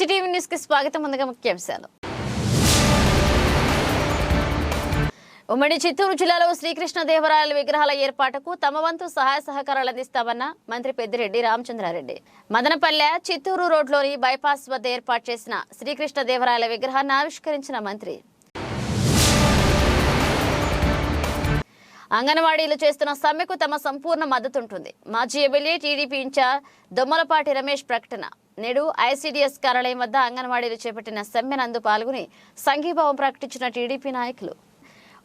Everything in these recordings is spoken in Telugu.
ఎన్సీటీవీ న్యూస్కి స్వాగతం. ముందుగా ముఖ్యాంశాలు ఉమ్మడి చిత్తూరు జిల్లాలో శ్రీకృష్ణదేవరాయల విగ్రహాల ఏర్పాటుకు తమ వంతు సహాయ సహకారాలు అందిస్తామన్న మంత్రి పెద్దిరెడ్డి రామచంద్రారెడ్డి. మదనపల్లె చిత్తూరు రోడ్లోని బైపాస్ వద్ద ఏర్పాటు చేసిన శ్రీకృష్ణదేవరాయల విగ్రహాన్ని ఆవిష్కరించిన మంత్రి. అంగన్వాడీలు చేస్తున్న సమ్మెకు తమ సంపూర్ణ మద్దతు ఉంటుంది మాజీ MLA TDP incharge Dommalapati Ramesh ప్రకటన. నేడు ఐసీడీఎస్ కార్యాలయం వద్ద అంగన్వాడీలు చేపట్టిన సమ్మెనందు పాల్గొని సంఘీభావం ప్రకటించిన టీడీపీ నాయకులు.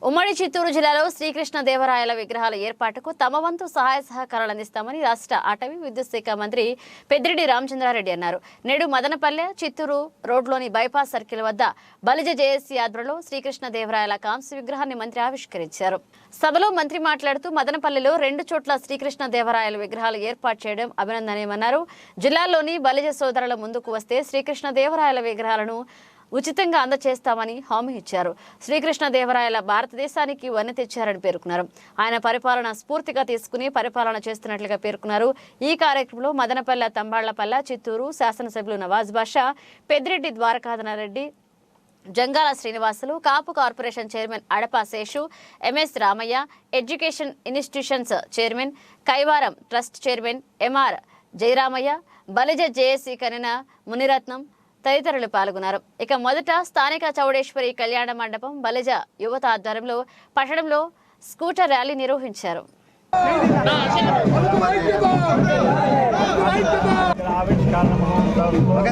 ఉమ్మడి చిత్తూరు జిల్లాలో శ్రీకృష్ణ దేవరాయల విగ్రహాల ఏర్పాటుకు తమ వంతు సహాయ సహకారాలు అందిస్తామని రాష్ట్ర అటవీ విద్యుత్ శాఖ మంత్రి పెద్దిరెడ్డి రామచంద్రారెడ్డి అన్నారు. నేడు మదనపల్లె చిత్తూరు రోడ్లోని బైపాస్ సర్కిల్ వద్ద బలిజ జేఏసీ ఆధ్వర్యంలో శ్రీకృష్ణ దేవరాయల కాంస్య విగ్రహాన్ని మంత్రి ఆవిష్కరించారు. సభలో మంత్రి మాట్లాడుతూ మదనపల్లెలో రెండు చోట్ల శ్రీకృష్ణ దేవరాయల విగ్రహాలు ఏర్పాటు చేయడం అభినందనీయమన్నారు. జిల్లాలోని బలిజ సోదరుల ముందుకు వస్తే శ్రీకృష్ణ దేవరాయల విగ్రహాలను ఉచితంగా అందచేస్తామని హామీ ఇచ్చారు. శ్రీకృష్ణ దేవరాయల భారతదేశానికి వన్నె తెచ్చారని పేర్కొన్నారు. ఆయన పరిపాలన స్ఫూర్తిగా తీసుకుని పరిపాలన చేస్తున్నట్లుగా పేర్కొన్నారు. ఈ కార్యక్రమంలో మదనపల్లె తంబాళ్ళపల్లె చిత్తూరు శాసనసభ్యులు Nawaz Basha Peddireddy Dwarakanatha Reddy Jangala Srinivasulu Kapu corporation chairman Adapa Seshu M S Ramaiah education institutions chairman Kaivaram trust chairman M R Jayaramaiah Balija J A C కనిన మునిరత్నం తదితరులు పాల్గొన్నారు. ఇక మొదట స్థానిక చౌడేశ్వరి కళ్యాణ మండపం బలిజ యువత ఆధ్వర్యంలో పట్టణంలో స్కూటర్ ర్యాలీ నిర్వహించారు. ఓకే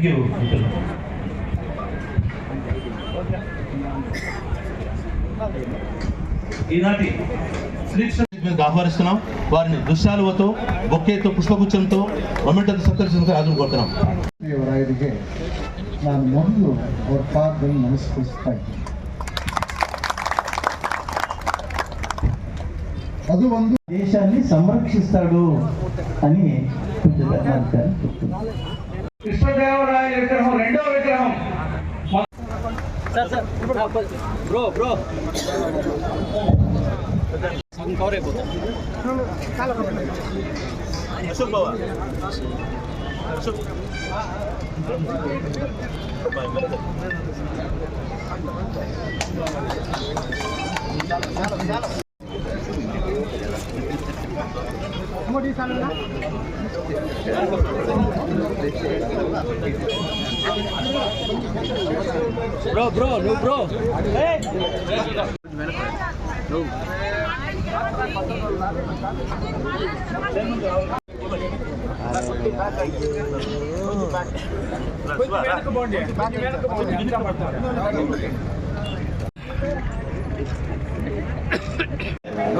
థ్యాంక్ యూ ఈనాటి శ్రీకృష్ణ ఆహ్వానిస్తున్నాం. వారిని దుశ్శాలువతో బొక్కేతో పుష్పగుచ్చంతో మొమెంటతో సత్కరించడానికి ఆదరణ కోరుతున్నాం. దేశాన్ని సంరక్షిస్తాడు ಅವ್ರ ಪಾದದಲ್ಲಿ ನಮಸ್ಕರಿಸ್ತಾ అని కృష్ణదేవరాయ విగ్రహం రెండో విగ్రహం కోటి బ్రో బ్రో నువ్వు బ్రో. కొంచెం వెనక బాగుంది కొంచెం వెనక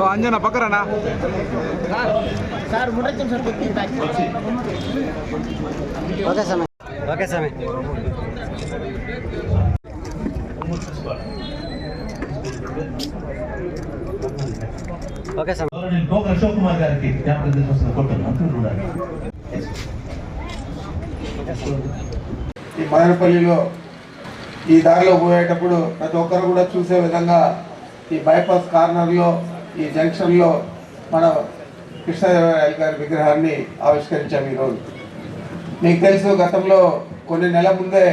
అంజన పక్కరనా? ఓకే స్వామి ఓకే స్వామి ఓకే గోక అశోక్ కుమార్ గారికి జ్ఞాపకం తీసుకొస్తున్న కోరుతున్నాను ఈ మదనపల్లిలో ఈ దారిలో పోయేటప్పుడు ప్రతి ఒక్కరు కూడా చూసే విధంగా ఈ బైపాస్ కార్నర్లో ఈ జంక్షన్లో మన కృష్ణదేవరాయలు గారి విగ్రహాన్ని ఆవిష్కరించాం ఈరోజు. మీకు తెలుసు గతంలో కొన్ని నెలల ముందే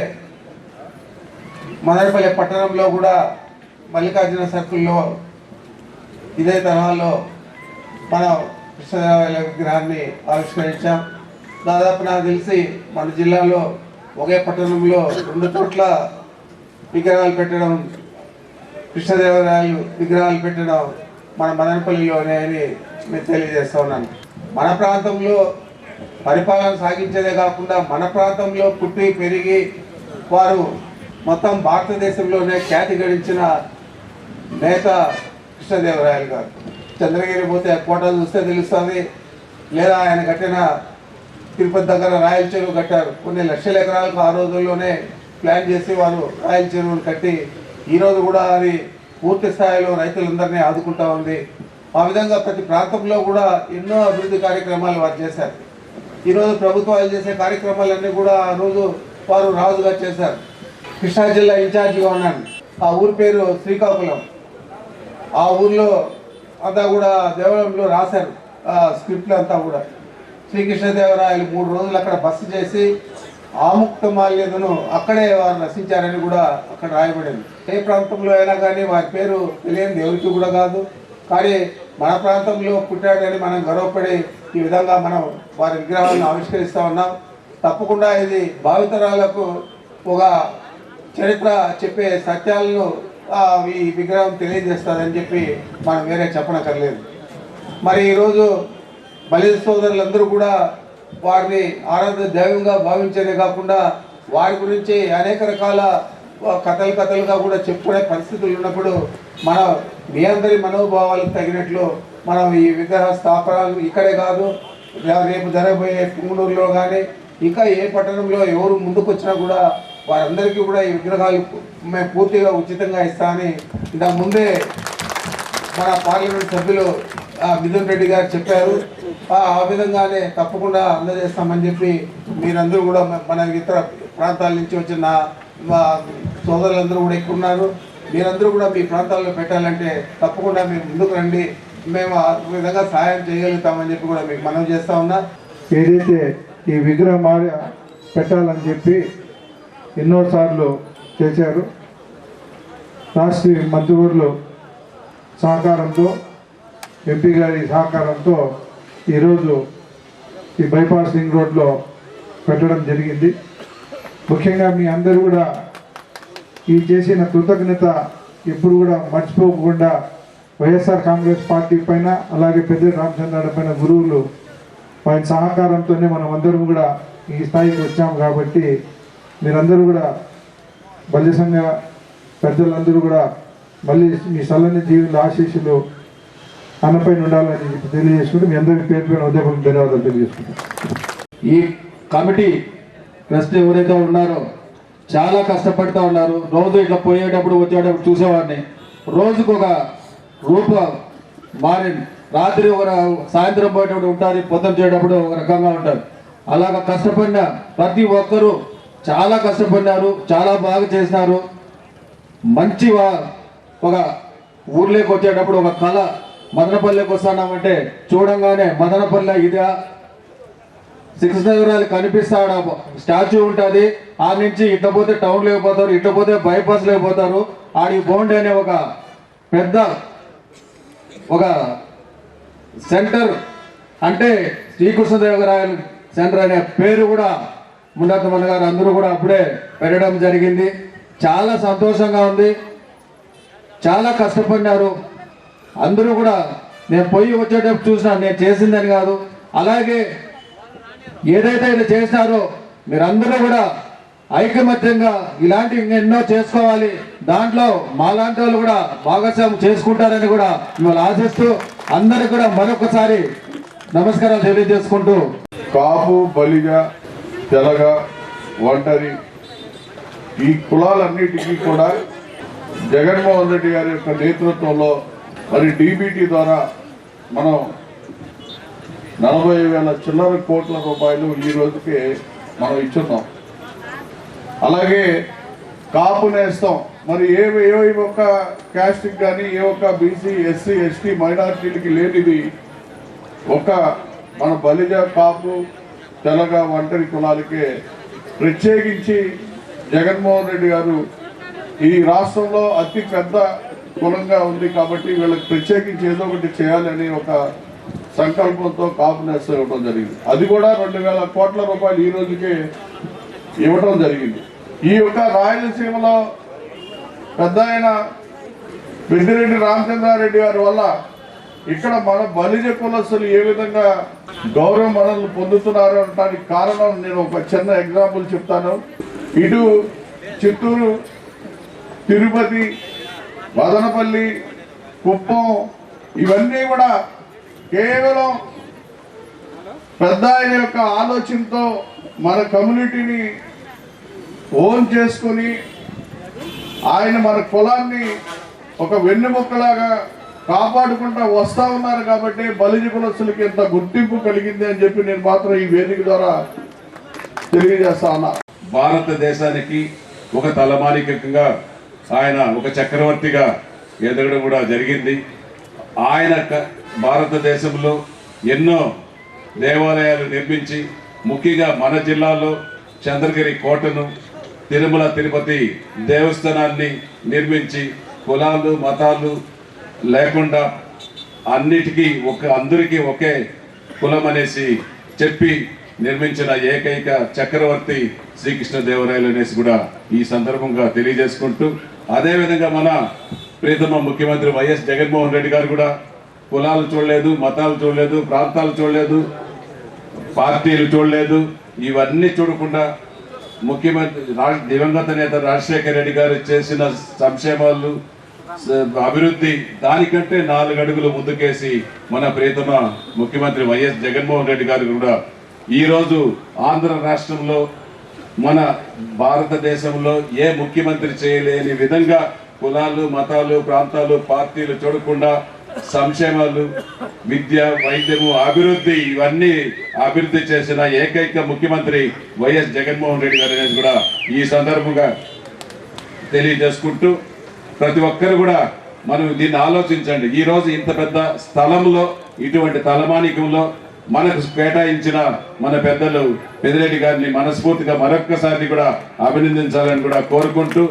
మదనపల్లి పట్టణంలో కూడా మల్లికార్జున సర్కిల్లో ఇదే తరహాలో మనం కృష్ణదేవరాయల విగ్రహాన్ని ఆవిష్కరించాం. దాదాపు నాకు తెలిసి మన జిల్లాలో ఒకే పట్టణంలో రెండు చోట్ల విగ్రహాలు పెట్టడం కృష్ణదేవరాయలు విగ్రహాలు పెట్టడం మన మదనపల్లిలోనే అని నేను తెలియజేస్తా ఉన్నాను. మన ప్రాంతంలో పరిపాలన సాగించేదే కాకుండా మన ప్రాంతంలో పుట్టి పెరిగి వారు మొత్తం భారతదేశంలోనే ఖ్యాతి గడించిన నేత కృష్ణదేవరాయలు గారు. చంద్రగిరి పోతే కోట చూస్తే తెలుస్తుంది. లేదా ఆయన కట్టిన తిరుపతి దగ్గర రాయల చెరువు కట్టారు. కొన్ని లక్షల ఎకరాలకు ఆ రోజుల్లోనే ప్లాన్ చేసి వారు రాయల చెరువును కట్టి ఈరోజు కూడా అది పూర్తి స్థాయిలో రైతులందరినీ ఆదుకుంటా ఉంది. ఆ విధంగా ప్రతి ప్రాంతంలో కూడా ఎన్నో అభివృద్ధి కార్యక్రమాలు వారు చేశారు. ఈరోజు ప్రభుత్వాలు చేసే కార్యక్రమాలన్నీ కూడా ఆ రోజు వారు రాజుగా చేశారు. కృష్ణా జిల్లా ఇన్ఛార్జిగా ఉన్నాను. ఆ ఊరి పేరు శ్రీకాకుళం. ఆ ఊర్లో అంతా కూడా దేవాలయంలో రాశారు ఆ స్క్రిప్ట్లు అంతా కూడా. శ్రీకృష్ణదేవరాయలు మూడు రోజులు అక్కడ బస్సు చేసి ఆముక్త మాల్యతను అక్కడే వారు రచించారని కూడా అక్కడ రాయబడింది. ఏ ప్రాంతంలో అయినా కానీ వారి పేరు తెలియని ఎవరికి కూడా కాదు. కానీ మన ప్రాంతంలో పుట్టాడని మనం గర్వపడి ఈ విధంగా మనం వారి విగ్రహాలను ఆవిష్కరిస్తూ ఉన్నాం. తప్పకుండా ఇది భావితరాలకు ఒక చరిత్ర చెప్పే సత్యాలను ఈ విగ్రహం తెలియజేస్తుందని చెప్పి మనం వేరే చెప్పనక్కర్లేదు. మరి ఈరోజు బలి సోదరులందరూ కూడా వారిని ఆరాధన దైవంగా భావించేదే కాకుండా వారి గురించి అనేక రకాల కథలు కథలుగా కూడా చెప్పుకునే పరిస్థితులు ఉన్నప్పుడు మన మీ అందరి మనోభావాలకు తగినట్లు మనం ఈ విగ్రహ స్థాపనలు ఇక్కడే కాదు రేపు జరగబోయే పుంగనూరులో కానీ ఇంకా ఏ పట్టణంలో ఎవరు ముందుకు వచ్చినా కూడా వారందరికీ కూడా ఈ విగ్రహాలు మేము పూర్తిగా ఉచితంగా ఇస్తామని ఇంతకు ముందే మన పార్లమెంట్ సభ్యులు ఆ, మిథున్ రెడ్డి గారు చెప్పారు. ఆ విధంగానే తప్పకుండా అందజేస్తామని చెప్పి మీరందరూ కూడా మన ఇతర ప్రాంతాల నుంచి వచ్చిన మా సోదరులందరూ కూడా ఎక్కువ ఉన్నారు. మీరందరూ కూడా మీ ప్రాంతాల్లో పెట్టాలంటే తప్పకుండా మీరు ముందుకు రండి. మేము ఆ విధంగా సహాయం చేయగలుగుతామని చెప్పి కూడా మీకు మనం చేస్తా ఉన్నా. ఏదైతే ఈ విగ్రహం పెట్టాలని చెప్పి ఎన్నోసార్లు చేశారు. రాష్ట్రీ మంత్రివర్లు సహకారంతో ఎంపీ గారి సహకారంతో ఈరోజు ఈ బైపాస్ రింగ్ రోడ్లో పెట్టడం జరిగింది. ముఖ్యంగా మీ అందరూ కూడా ఈ చేసిన కృతజ్ఞత ఎప్పుడు కూడా మర్చిపోకుండా వైఎస్ఆర్ కాంగ్రెస్ పార్టీ పైన అలాగే పెద్ద రామచంద్రారెడ్డి పైన గురువులు వారి సహకారంతోనే మనం అందరం కూడా ఈ స్థాయికి వచ్చాం కాబట్టి మీరందరూ కూడా బల్లి సంఘ పెద్దలందరూ కూడా మళ్ళీ మీ సల్లని జీవుల ఆశీస్సులు అన్నపైన ఉండాలని చెప్పి తెలియజేసుకుంటూ మీ అందరికీ పేరు పైన ఉదయపూర్వక ధన్యవాదాలు తెలియజేసుకుంటాం ఈ కమిటీ ప్రశ్న ఎవరైతే ఉన్నారో చాలా కష్టపడుతూ ఉన్నారు. రోజు ఇట్లా పోయేటప్పుడు వచ్చేటప్పుడు చూసేవాడిని. రోజుకు ఒక రూప మారింది రాత్రి ఒక సాయంత్రం పోయేటప్పుడు ఉంటుంది పొద్దున చేయటప్పుడు ఒక రకంగా ఉంటారు అలాగ కష్టపడిన ప్రతి ఒక్కరూ చాలా కష్టపడినారు చాలా బాగా చేసినారు. మంచి ఒక ఊర్లోకి వచ్చేటప్పుడు ఒక కళ మదనపల్లికి వస్తున్నామంటే చూడంగానే మదనపల్లె ఇదా సిక్స్ నగరాలు కనిపిస్తాడు స్టాచ్యూ ఉంటుంది. ఆ నుంచి ఇట్లా పోతే టౌన్ లేకపోతారు ఇట్లా పోతే బైపాస్ లేకపోతారు. ఆడికి బోండి అనే ఒక పెద్ద ఒక సెంటర్ అంటే శ్రీకృష్ణదేవరాయలు సెంటర్ అనే పేరు కూడా ముందత్తమన్న గారు అందరూ కూడా అప్పుడే పెట్టడం జరిగింది. చాలా సంతోషంగా ఉంది. చాలా కష్టపడినారు. అందరూ కూడా నేను పొయ్యి వచ్చేటప్పుడు చూసిన నేను చేసిందని కాదు. అలాగే ఏదైతే ఇలా చేసినారో మీరందరూ కూడా ఐకమత్యంగా ఇలాంటివి ఎన్నో చేసుకోవాలి. దాంట్లో మాలాంటి వాళ్ళు కూడా భాగస్వామ్యం చేసుకుంటారని కూడా మిమ్మల్ని ఆశిస్తూ అందరికి కూడా మరొకసారి నమస్కారాలు తెలియజేసుకుంటూ. కాపు బలిగా తెలగ ఒంటరి ఈ కులాలన్నిటికీ కూడా జగన్మోహన్ రెడ్డి గారి యొక్క నేతృత్వంలో మరి డీబీటీ ద్వారా మనం నలభై వేల చిల్లర కోట్ల రూపాయలు ఈ రోజుకి మనం ఇచ్చున్నాం. అలాగే కాపు నేస్తాం. మరి ఏ ఏ ఒక్క క్యాస్ట్కి కానీ ఏ ఒక్క బీసీ ఎస్సీ ఎస్టీ మైనార్టీలకి లేనిది ఒక మన బలిజ కాపు తెలగ ఒంటరి కులాలకే ప్రత్యేకించి జగన్మోహన్ రెడ్డి గారు ఈ రాష్ట్రంలో అతి పెద్ద కులంగా ఉంది కాబట్టి వీళ్ళకి ప్రత్యేకించి ఏదో ఒకటి చేయాలని ఒక సంకల్పంతో కాపు నేస్తం ఇవ్వడం జరిగింది. అది కూడా రెండు వేల కోట్ల రూపాయలు ఈ రోజుకే ఇవ్వడం జరిగింది. ఈ యొక్క రాయలసీమలో పెద్ద ఆయన పెద్దిరెడ్డి రామచంద్రారెడ్డి గారి వల్ల ఇక్కడ మన బలిజ కులస్తులు ఏ విధంగా గౌరవ మనల్ని పొందుతున్నారు అనడానికి కారణం నేను ఒక చిన్న ఎగ్జాంపుల్ చెప్తాను. ఇటు చిత్తూరు తిరుపతి మదనపల్లి కుప్పం ఇవన్నీ కూడా కేవలం పెద్ద ఆయన యొక్క ఆలోచనతో మన కమ్యూనిటీని ఓన్ చేసుకొని ఆయన మన కులాన్ని ఒక వెన్నెముక్కలాగా కాపాడుకుంటా వస్తా ఉన్నారు కాబట్టి బలిజ కులస్తులకి ఇంత గుర్తింపు కలిగింది అని చెప్పి నేను మాత్రం ఈ వేదిక ద్వారా తెలియజేస్తా ఉన్నా. భారతదేశానికి ఒక తలమానికంగా ఆయన ఒక చక్రవర్తిగా ఎదగడం కూడా జరిగింది. ఆయన భారతదేశంలో ఎన్నో దేవాలయాలు నిర్మించి ముఖ్యంగా మన జిల్లాలో చంద్రగిరి కోటను తిరుమల తిరుపతి దేవస్థానాన్ని నిర్మించి కులాలు మతాలు లేకుండా అన్నిటికీ ఒక అందరికీ ఒకే కులం అనేసి చెప్పి నిర్మించిన ఏకైక చక్రవర్తి శ్రీకృష్ణదేవరాయలు అనేసి కూడా ఈ సందర్భంగా తెలియజేసుకుంటూ అదేవిధంగా మన ప్రీతమ ముఖ్యమంత్రి వైఎస్ జగన్మోహన్ రెడ్డి గారు కూడా కులాలు చూడలేదు మతాలు చూడలేదు ప్రాంతాలు చూడలేదు పార్టీలు చూడలేదు. ఇవన్నీ చూడకుండా ముఖ్యమంత్రి దివంగత నేత రాజశేఖర రెడ్డి గారు చేసిన సంక్షేమాలు అభివృద్ధి దానికంటే నాలుగు అడుగులు ముందుకేసి మన ప్రియతమ ముఖ్యమంత్రి వైఎస్ జగన్మోహన్ రెడ్డి గారు కూడా ఈరోజు ఆంధ్ర రాష్ట్రంలో మన భారతదేశంలో ఏ ముఖ్యమంత్రి చేయలేని విధంగా కులాలు మతాలు ప్రాంతాలు పార్టీలు చూడకుండా సంక్షేమాలు విద్య వైద్యము అభివృద్ధి ఇవన్నీ అభివృద్ధి చేసిన ఏకైక ముఖ్యమంత్రి వైఎస్ జగన్మోహన్ రెడ్డి గారు అనేది కూడా ఈ సందర్భంగా తెలియజేసుకుంటూ ప్రతి ఒక్కరు కూడా మనం దీన్ని ఆలోచించండి. ఈ రోజు ఇంత పెద్ద స్థలంలో ఇటువంటి తలమానికంలో మనకు కేటాయించిన మన పెద్దలు పెదిరెడ్డి గారిని మనస్ఫూర్తిగా మరొక్కసారి కూడా అభినందించాలని కూడా కోరుకుంటూ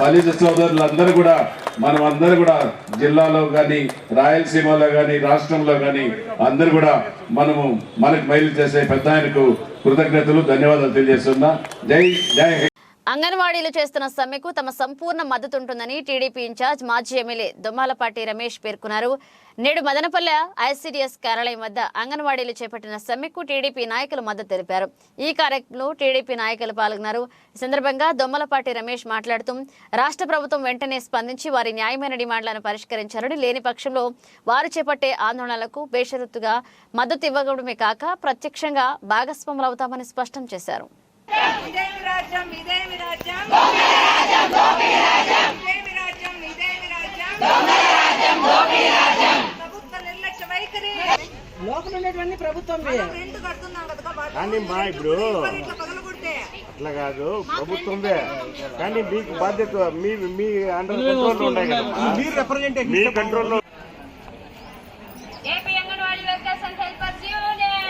బలిజ సోదరులందరూ కూడా మనం అందరూ కూడా జిల్లాలో కానీ రాయలసీమలో కానీ రాష్ట్రంలో కానీ అందరూ కూడా మనము మనకు మైలు చేసే పెద్ద ఆయనకు కృతజ్ఞతలు ధన్యవాదాలు తెలియజేస్తున్నా. జై జై అంగన్వాడీలు చేస్తున్న సమ్మెకు తమ సంపూర్ణ మద్దతు ఉంటుందని టీడీపీ ఇన్ఛార్జ్ మాజీ ఎమ్మెల్యే దుమ్మాలపాటి రమేష్ పేర్కొన్నారు. నేడు మదనపల్లె ఐసీడీఎస్ కార్యాలయం వద్ద అంగన్వాడీలు చేపట్టిన సమ్మెకు టీడీపీ నాయకులు మద్దతు తెలిపారు. ఈ కార్యక్రమంలో టీడీపీ నాయకులు పాల్గొన్నారు. ఈ సందర్భంగా దొమ్మలపాటి రమేష్ మాట్లాడుతూ రాష్ట్ర ప్రభుత్వం వెంటనే స్పందించి వారి న్యాయమైన డిమాండ్లను పరిష్కరించాలని లేని పక్షంలో వారు చేపట్టే ఆందోళనలకు బేషరతుగా మద్దతు ఇవ్వడమే కాక ప్రత్యక్షంగా భాగస్వాములవుతామని స్పష్టం చేశారు. ఇదేమి రాజ్యం ఇదేమి రాజ్యం ఇదేమి రాజ్యం ఇదేమి రాజ్యం ప్రభుత్వ నిర్లక్ష్య వైఖరి. లోపల ఉన్నటువంటి ప్రభుత్వం రెండు కడుతున్నాం కదా కానీ మా ఇప్పుడు ఇట్లా పగలగొడితే. అట్లా కాదు ప్రభుత్వందే కానీ మీకు బాధ్యత మీ మీ అండర్ కంట్రోల్ ఉన్నాయి కదా. మీ కంట్రోల్లో AP Anganwadi workers and helpers union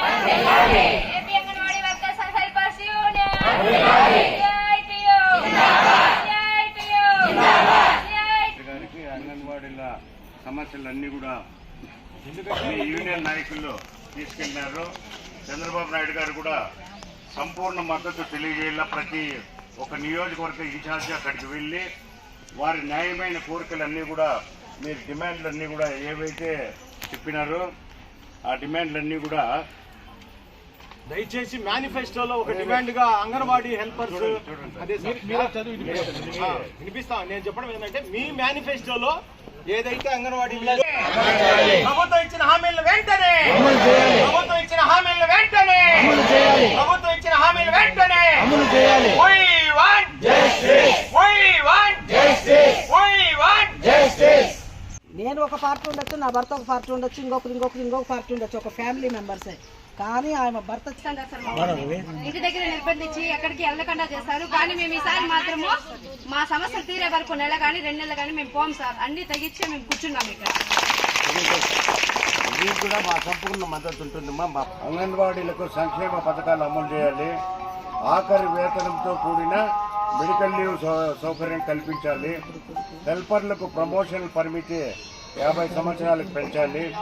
AP Anganwadi workers and helpers union CITU CITU గారికి అంగన్వాడీల సమస్యలన్నీ కూడా మీ యూనియన్ నాయకులు తీసుకెళ్ళినారు చంద్రబాబు నాయుడు గారు కూడా సంపూర్ణ మద్దతు తెలియజేయాల ప్రతి ఒక నియోజకవర్గ ఇన్ఛార్జి అక్కడికి వెళ్ళి వారి న్యాయమైన కోరికలన్నీ కూడా మీరు డిమాండ్లన్నీ కూడా ఏవైతే చెప్పినారో ఆ డిమాండ్లన్నీ కూడా దయచేసి మేనిఫెస్టోలో ఒక డిమాండ్గా అంగన్వాడీ హెల్పర్స్ అదే సార్. ఆ, వినిపిస్తా? నేను చెప్పడం ఏంటంటే మీ మేనిఫెస్టోలో ఏదైతే అంగన్వాడీ ప్రభుత్వం ఇచ్చిన హామీలను వెంటనే ప్రభుత్వం ఇచ్చిన హామీలను వెంటనే ప్రభుత్వం ఇచ్చిన హామీలు వెంటనే. నేను ఒక పార్టీ ఉండొచ్చు నా భర్త ఒక పార్టీ ఉండొచ్చు ఇంకొకరు ఇంకొకరు ఇంకొక పార్టీ ఉండొచ్చు ఒక ఫ్యామిలీ మెంబర్స్ కానీ ఆమె భర్త ఇంటి దగ్గర నిర్బంధించి ఎక్కడికి వెళ్ళకుండా చేస్తారు కానీ మేము ఈసారి మాత్రము మా సమస్యలు తీరే వరకు నెల కానీ రెండు నెలలు కానీ మేము పోం సార్. అన్ని తగ్గించి మేము కూర్చున్నాం ఇక్కడ. మీకు కూడా మా సంపూర్ణ మద్దతు ఉంటుందమ్మా మా అంగన్వాడీలకు సంక్షేమ పథకాలు అమలు చేయాలి. ఆఖరి వేతనంతో కూడిన మెడికల్ లీవ్ సౌ- సౌకర్యం కల్పించాలి. హెల్పర్లకు ప్రమోషన్ పరిమితి యాభై సంవత్సరాలకు పెంచాలి.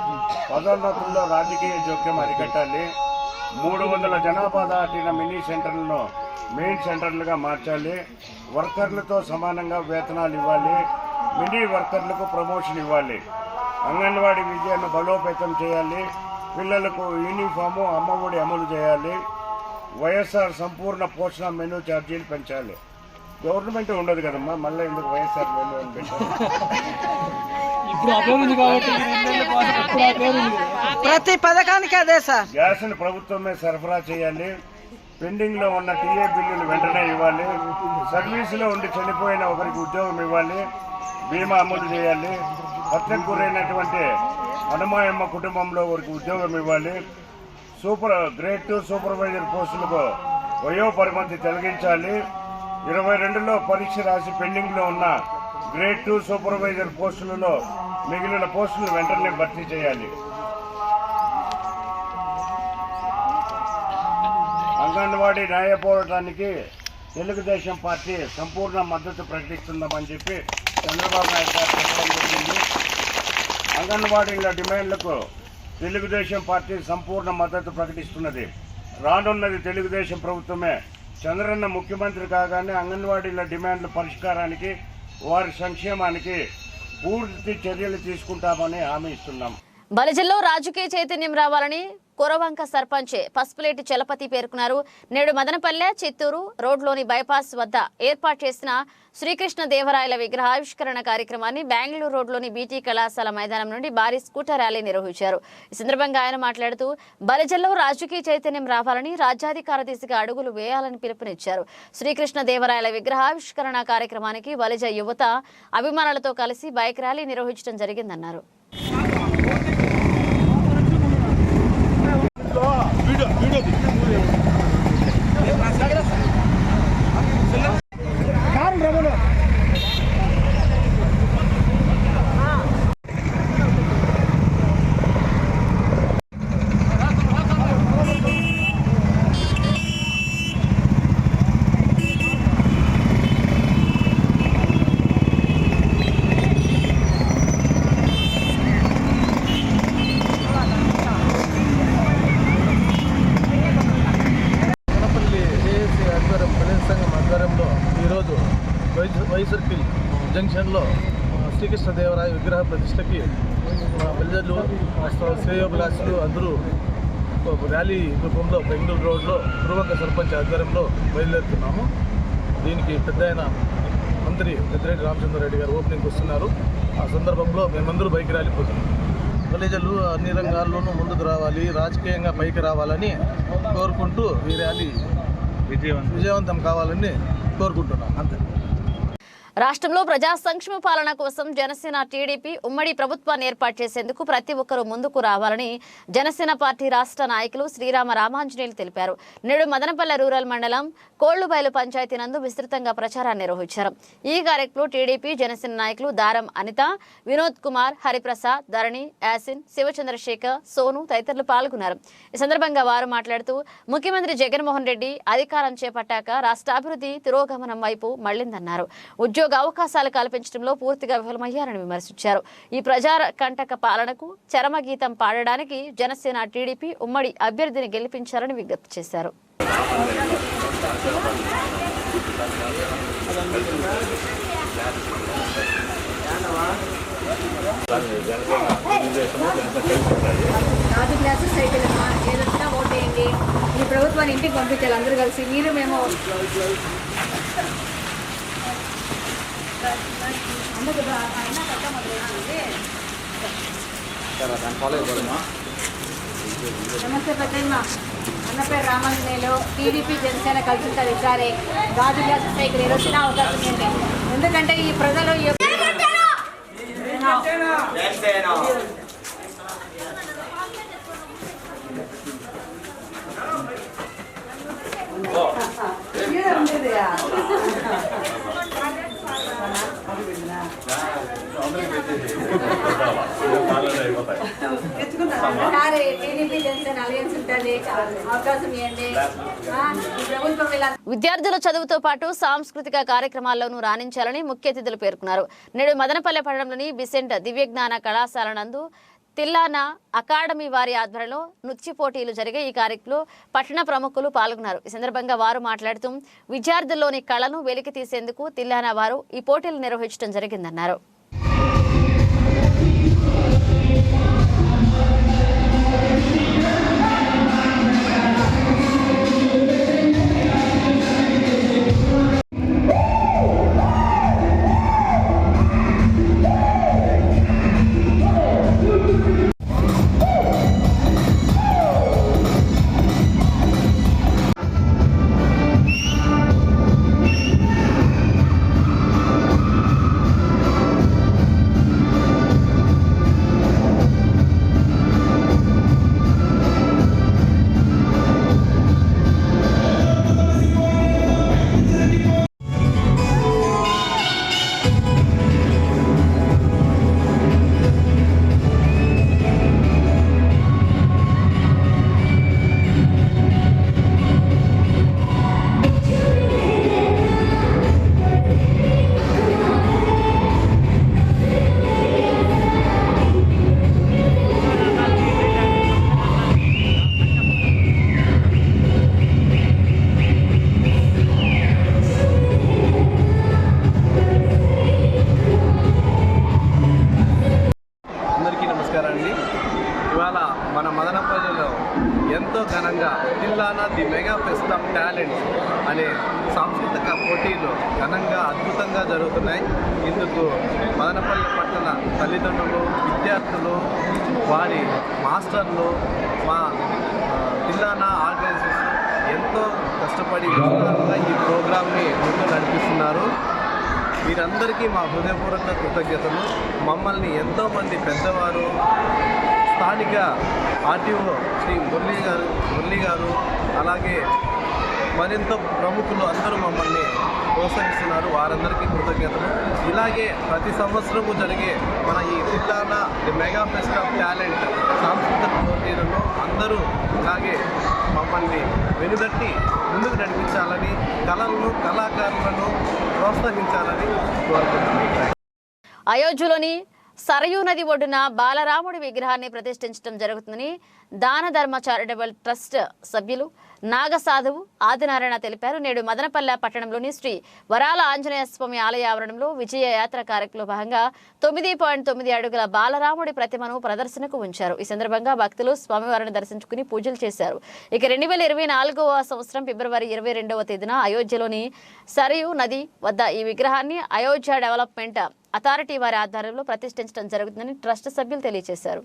పదోన్నతుల్లో రాజకీయ జోక్యం అరికట్టాలి. మూడు వందల జనాభా దాటిన మినీ సెంటర్లను మెయిన్ సెంటర్లుగా మార్చాలి. వర్కర్లతో సమానంగా వేతనాలు ఇవ్వాలి. మినీ వర్కర్లకు ప్రమోషన్ ఇవ్వాలి. అంగన్వాడీ విద్యను బలోపేతం చేయాలి. పిల్లలకు యూనిఫాము అమ్మఒడి అమలు చేయాలి. వైఎస్ఆర్ సంపూర్ణ పోషణ మెనూ ఛార్జీలు పెంచాలి. గవర్నమెంట్ ఉండదు కదమ్మా మళ్ళీ ఎందుకు వైఎస్ఆర్ పెట్టారు? ప్రతి పథకానికి అదే సార్. గ్యాస్ను ప్రభుత్వమే సరఫరా చేయాలి. పెండింగ్లో ఉన్న టీఏ బిల్లులు వెంటనే ఇవ్వాలి. సర్వీసులో ఉండి చనిపోయిన ఒకరికి ఉద్యోగం ఇవ్వాలి. బీమా అమలు చేయాలి. హత్యకు గురైనటువంటి హనుమాయమ్మ కుటుంబంలో ఒకరికి ఉద్యోగం ఇవ్వాలి. సూపర్ గ్రేడ్ టూ సూపర్వైజర్ పోస్టులకు వయో పరిమితి తొలగించాలి. ఇరవై రెండులో పరీక్ష రాసి పెండింగ్లో ఉన్న గ్రేడ్ టూ సూపర్వైజర్ పోస్టులలో మిగిలిన పోస్టులు వెంటనే భర్తీ చేయాలి. అంగన్వాడీ న్యాయ పోరాటానికి తెలుగుదేశం పార్టీ సంపూర్ణ మద్దతు ప్రకటిస్తుందామని చెప్పి చంద్రబాబు నాయుడు గారు చెప్పడం జరిగింది. అంగన్వాడీల డిమాండ్లకు తెలుగుదేశం పార్టీ సంపూర్ణ మద్దతు ప్రకటిస్తున్నది. రానున్నది తెలుగుదేశం ప్రభుత్వమే. చంద్రన్న ముఖ్యమంత్రి కాగానే అంగన్వాడీల డిమాండ్ల పరిష్కారానికి వారి సంక్షేమానికి పూర్తి చర్యలు తీసుకుంటామని హామీ ఇస్తున్నాం. బలిజల్లో రాజకీయ చైతన్యం రావాలని కురవంక సర్పంచ్ పసుపులేటి చలపతి పేర్కొన్నారు. నేడు మదనపల్లె చిత్తూరు రోడ్లోని బైపాస్ వద్ద ఏర్పాటు చేసిన శ్రీకృష్ణ దేవరాయల విగ్రహావిష్కరణ కార్యక్రమాన్ని బెంగళూరు రోడ్లోని బీటీ కళాశాల మైదానం నుండి భారీ స్కూటర్ ర్యాలీ నిర్వహించారు. ఈ సందర్భంగా ఆయన మాట్లాడుతూ బలిజల్లో రాజకీయ చైతన్యం రావాలని రాజ్యాధికార దిశగా అడుగులు వేయాలని పిలుపునిచ్చారు. శ్రీకృష్ణ దేవరాయల విగ్రహావిష్కరణ కార్యక్రమానికి బలిజ యువత అభిమానులతో కలిసి బైక్ ర్యాలీ నిర్వహించడం జరిగిందన్నారు వనపల్లి ఏఎస్సీ ఆధ్వర్యం ప్రజల సంఘం ఆధ్వర్యంలో ఈరోజు వై వై సర్కిల్ జంక్షన్లో ఆ, శ్రీకృష్ణదేవరాయ విగ్రహ ప్రతిష్టకి మా ప్రజలు మా శ్రే- శ్రేయోభిలాషులు అందరూ ర్యాలీ రూపంలో బెంగళూరు రోడ్లో పూర్వక సర్పంచ్ ఆధ్వర్యంలో బయలుదేరుతున్నాము. దీనికి పెద్ద మంత్రి పెద్దిరెడ్డి రామచంద్రారెడ్డి గారు ఓపెనింగ్ వస్తున్నారు. ఆ సందర్భంలో మేమందరూ బైక్ ర్యాలీ పోతున్నాం. ప్రజలు అన్ని రంగాల్లోనూ ముందుకు రావాలి రాజకీయంగా పైకి రావాలని కోరుకుంటూ ఈ ర్యాలీ విజయవంతం కావాలని కోరుకుంటున్నాం. అంతే. రాష్ట్రంలో ప్రజా సంక్షేమ పాలన కోసం జనసేన టీడీపీ ఉమ్మడి ప్రభుత్వాన్ని ఏర్పాటు చేసేందుకు ప్రతి ఒక్కరూ ముందుకు రావాలని జనసేన పార్టీ రాష్ట్ర నాయకులు శ్రీరామ రామాంజనేయులు తెలిపారు. నేడు మదనపల్లె రూరల్ మండలం కోళ్ళుబయలు పంచాయతీ నందు విస్తృతంగా ప్రచారాన్ని నిర్వహించారు. ఈ కార్యక్రమంలో టీడీపీ జనసేన నాయకులు దారం అనిత వినోద్ కుమార్ హరిప్రసాద్ ధరణి యాసిన్ శివచంద్రశేఖర్ సోను తదితరులు పాల్గొన్నారు. ఈ సందర్భంగా వారు మాట్లాడుతూ ముఖ్యమంత్రి జగన్మోహన్ రెడ్డి అధికారం చేపట్టాక రాష్ట్రాభివృద్ధి తిరోగమనం వైపు మళ్ళిందన్నారు ఉద్యోగ అవకాశాలు కల్పించడంలో పూర్తిగా విఫలమయ్యారని విమర్శించారు. ఈ ప్రజా కంటక పాలనకు చరమగీతం పాడడానికి జనసేన టీడీపీ ఉమ్మడి అభ్యర్థిని గెలిపించారని విజ్ఞప్తి చేశారు. రాజు ఈ ప్రభుత్వాన్ని ఇంటికి పంపించాలి అందరూ కలిసి. మీరు మేము నమస్తే పెద్దమ్మ అన్న పేరు రామాంజనేయులు టీడీపీ జనసేన కలిసి ఈసారి గాజు గ్యాస్ సైకిల్ ఎరొచ్చిన అవకాశం ఏంటి ఎందుకంటే ఈ ప్రజలు ఉండేది విద్యార్థుల చదువుతో పాటు సాంస్కృతిక కార్యక్రమాల్లోనూ రాణించాలని ముఖ్య అతిథులు పేర్కొన్నారు. నేడు మదనపల్లె పట్టణంలోని బిసెంట్ దివ్యజ్ఞాన కళాశాల నందు తిల్లానా అకాడమీ వారి ఆధ్వర్యంలో నృత్య పోటీలు జరిగే ఈ కార్యక్రమంలో పట్టణ ప్రముఖులు పాల్గొన్నారు. ఈ సందర్భంగా వారు మాట్లాడుతూ విద్యార్థుల్లోని కళను వెలికి తీసేందుకు తిల్లానా వారు ఈ పోటీలు నిర్వహించడం జరిగిందన్నారు. హృదయపూర్వక కృతజ్ఞతలు. మమ్మల్ని ఎంతోమంది పెద్దవారు స్థానిక ఆర్టీఓ శ్రీ మురళీ గారు మురళీ గారు అలాగే మరింత ప్రముఖులు అందరూ మమ్మల్ని ప్రోత్సహిస్తున్నారు. వారందరికీ కృతజ్ఞతలు. ఇలాగే ప్రతి సంవత్సరము జరిగే మన ఈ జిల్లాన మెగా ఫెస్ట్ ఆఫ్ టాలెంట్ సాంస్కృతిక పోటీలను అందరూ ఇలాగే మమ్మల్ని వెనుగట్టి ముందుకు నడిపించాలని కళలను కళాకారులను ప్రోత్సహించాలని కోరుకుంటున్నాను అయోధ్యలోని సరయూ నది ఒడ్డున బాలరాముడి విగ్రహాన్ని ప్రతిష్ఠించడం జరుగుతుందని దాన ధర్మ చారిటబుల్ ట్రస్ట్ సభ్యులు నాగసాధువు ఆదినారాయణ తెలిపారు. నేడు మదనపల్లె పట్టణంలోని శ్రీ వరాల ఆంజనేయ స్వామి ఆలయ ఆవరణంలో విజయ యాత్ర కార్యక్రమంలో భాగంగా తొమ్మిది పాయింట్ తొమ్మిది అడుగుల బాలరాముడి ప్రతిమను ప్రదర్శనకు ఉంచారు. ఈ సందర్భంగా భక్తులు స్వామివారిని దర్శించుకుని పూజలు చేశారు. ఇక రెండు వేల ఇరవై నాలుగవ సంవత్సరం ఫిబ్రవరి ఇరవై రెండవ తేదీన అయోధ్యలోని సరయు నది వద్ద ఈ విగ్రహాన్ని అయోధ్య డెవలప్మెంట్ అథారిటీ వారి ఆధ్వర్యంలో ప్రతిష్ఠించడం జరుగుతుందని ట్రస్ట్ సభ్యులు తెలియజేశారు.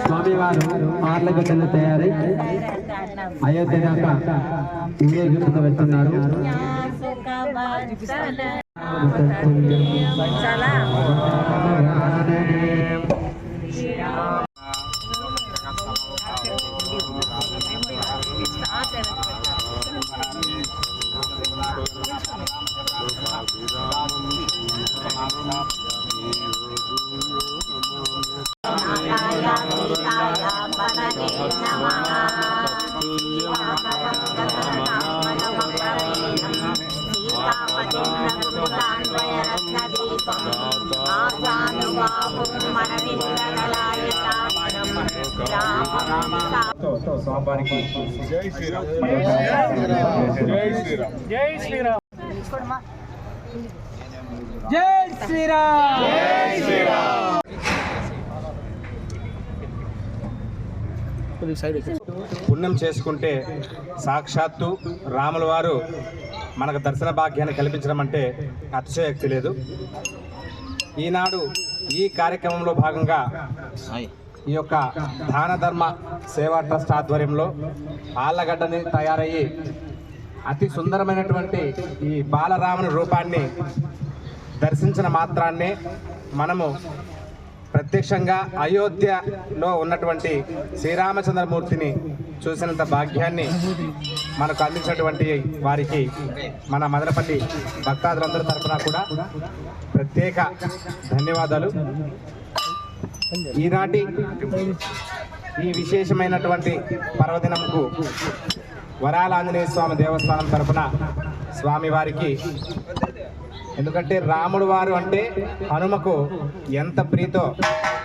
స్వామివారు ఆర్లగడ్డల తయారై అయోధ్య దాకా ఊరేగింపుతో వెళ్తున్నారు. స్వామివారికి జై శ్రీరామ్ జై శ్రీరామ్ జై శ్రీరామ్ జై శ్రీరామ్ పుణ్యం చేసుకుంటే సాక్షాత్తు రాముల వారు మనకు దర్శన భాగ్యాన్ని కల్పించడం అంటే అతిశయక్తి లేదు. ఈనాడు ఈ కార్యక్రమంలో భాగంగా ఈ యొక్క దాన ధర్మ సేవా ట్రస్ట్ ఆధ్వర్యంలో ఆళ్ళగడ్డని తయారయ్యి అతి సుందరమైనటువంటి ఈ బాలరాముని రూపాన్ని దర్శించిన మాత్రాన్నే మనము ప్రత్యక్షంగా అయోధ్యలో ఉన్నటువంటి శ్రీరామచంద్రమూర్తిని చూసినంత భాగ్యాన్ని మనకు అందించినటువంటి వారికి మన మదనపల్లి భక్తాదులందరి తరఫున కూడా ప్రత్యేక ధన్యవాదాలు. ఈనాటి ఈ విశేషమైనటువంటి పర్వదినంకు వరాల ఆంజనేయ స్వామి దేవస్థానం తరఫున స్వామివారికి ఎందుకంటే రాముడు వారు అంటే హనుమకు ఎంత ప్రీతో.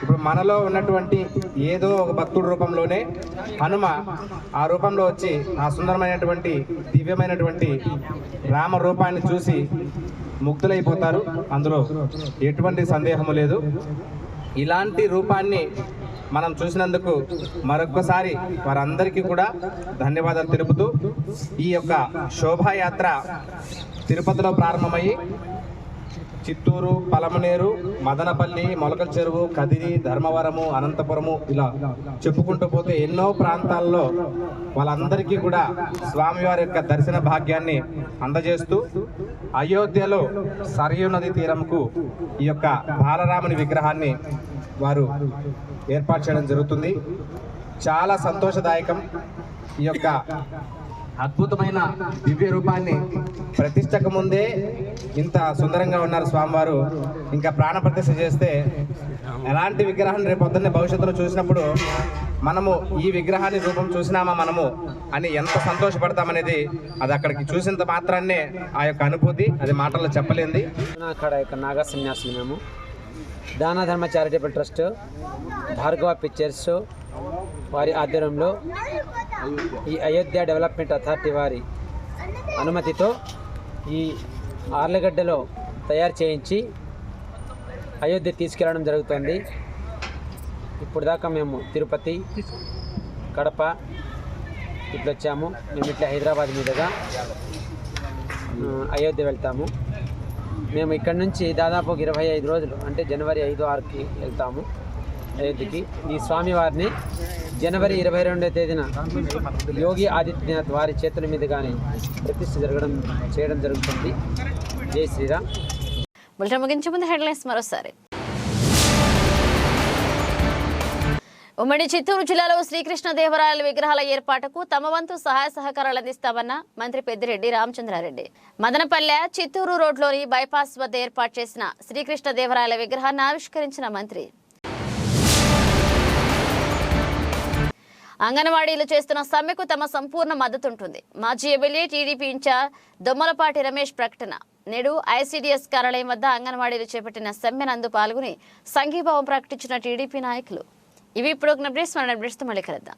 ఇప్పుడు మనలో ఉన్నటువంటి ఏదో ఒక భక్తుడి రూపంలోనే హనుమ ఆ రూపంలో వచ్చి ఆ సుందరమైనటువంటి దివ్యమైనటువంటి రామ రూపాన్ని చూసి ముగ్ధులైపోతారు. అందులో ఎటువంటి సందేహము లేదు. ఇలాంటి రూపాన్ని మనం చూసినందుకు మరొక్కసారి వారందరికీ కూడా ధన్యవాదాలు తెలుపుతూ ఈ యొక్క శోభాయాత్ర తిరుపతిలో ప్రారంభమయ్యి చిత్తూరు పలమనేరు మదనపల్లి మొలకల చెరువు కదిరి ధర్మవరము అనంతపురము ఇలా చెప్పుకుంటూ పోతే ఎన్నో ప్రాంతాల్లో వాళ్ళందరికీ కూడా స్వామివారి యొక్క దర్శన భాగ్యాన్ని అందజేస్తూ అయోధ్యలో సరయూ నది తీరంకు ఈ యొక్క బాలరాముని విగ్రహాన్ని వారు ఏర్పాటు చేయడం జరుగుతుంది. చాలా సంతోషదాయకం. ఈ యొక్క అద్భుతమైన దివ్య రూపాన్ని ప్రతిష్టకు ముందే ఇంత సుందరంగా ఉన్నారు స్వామివారు. ఇంకా ప్రాణ ప్రతిష్ఠ చేస్తే ఎలాంటి విగ్రహాన్ని రేపు పొద్దున్నే భవిష్యత్తులో చూసినప్పుడు మనము ఈ విగ్రహాన్ని రూపం చూసినామా మనము అని ఎంత సంతోషపడతామనేది అది అక్కడికి చూసినంత మాత్రాన్నే ఆ యొక్క అనుభూతి అది మాటల్లో చెప్పలేంది. అక్కడ యొక్క నాగా సన్యాసులు మేము. దాన ధర్మ చారిటబుల్ ట్రస్ట్ భార్గవ పిక్చర్స్ వారి ఆధ్వర్యంలో ఈ అయోధ్య డెవలప్మెంట్ అథారిటీ వారి అనుమతితో ఈ ఆర్లగడ్డలో తయారు చేయించి అయోధ్య తీసుకెళ్ళడం జరుగుతుంది. ఇప్పుడు దాకా మేము తిరుపతి కడప ఇట్లా వచ్చాము మేము ఇట్లా హైదరాబాద్ మీదుగా అయోధ్య వెళ్తాము. మేము ఇక్కడ నుంచి దాదాపు ఇరవై ఐదు రోజులు అంటే జనవరి ఐదు ఆరుకి వెళ్తాము అయోధ్యకి. ఈ స్వామివారిని జనవరి ఇరవై రెండో తేదీన యోగి ఆదిత్యనాథ్ వారి చేతుల మీదుగానే ప్రతిష్ఠ జరగడం చేయడం జరుగుతుంది. జై శ్రీరామ్. బులెటిన్ ముగించే ముందు హెడ్లైన్స్ మరోసారి. ఉమ్మడి చిత్తూరు జిల్లాలో శ్రీకృష్ణదేవరాయల విగ్రహాల ఏర్పాటుకు తమ వంతు సహాయ సహకారాలు అందిస్తామన్న మంత్రి పెద్దిరెడ్డి రామచంద్రారెడ్డి. మదనపల్లె చిత్తూరు రోడ్లోని బైపాస్ వద్ద ఏర్పాటు చేసిన శ్రీకృష్ణదేవరాయల విగ్రహాన్ని ఆవిష్కరించిన మంత్రి. అంగన్వాడీలు చేస్తున్న సమ్మెకు తమ సంపూర్ణ మద్దతు ఉంటుంది మాజీ MLA TDP incharge Dommalapati Ramesh ప్రకటన. నేడు ఐసీడీఎస్ కార్యాలయం వద్ద అంగన్వాడీలు చేపట్టిన సమ్మెనందు పాల్గొని సంఘీభావం ప్రకటించిన టీడీపీ నాయకులు. ఇవి ఇప్పుడు ఒక అప్డేట్స్ మన అప్డేట్స్తో మళ్ళీ కలుద్దాం.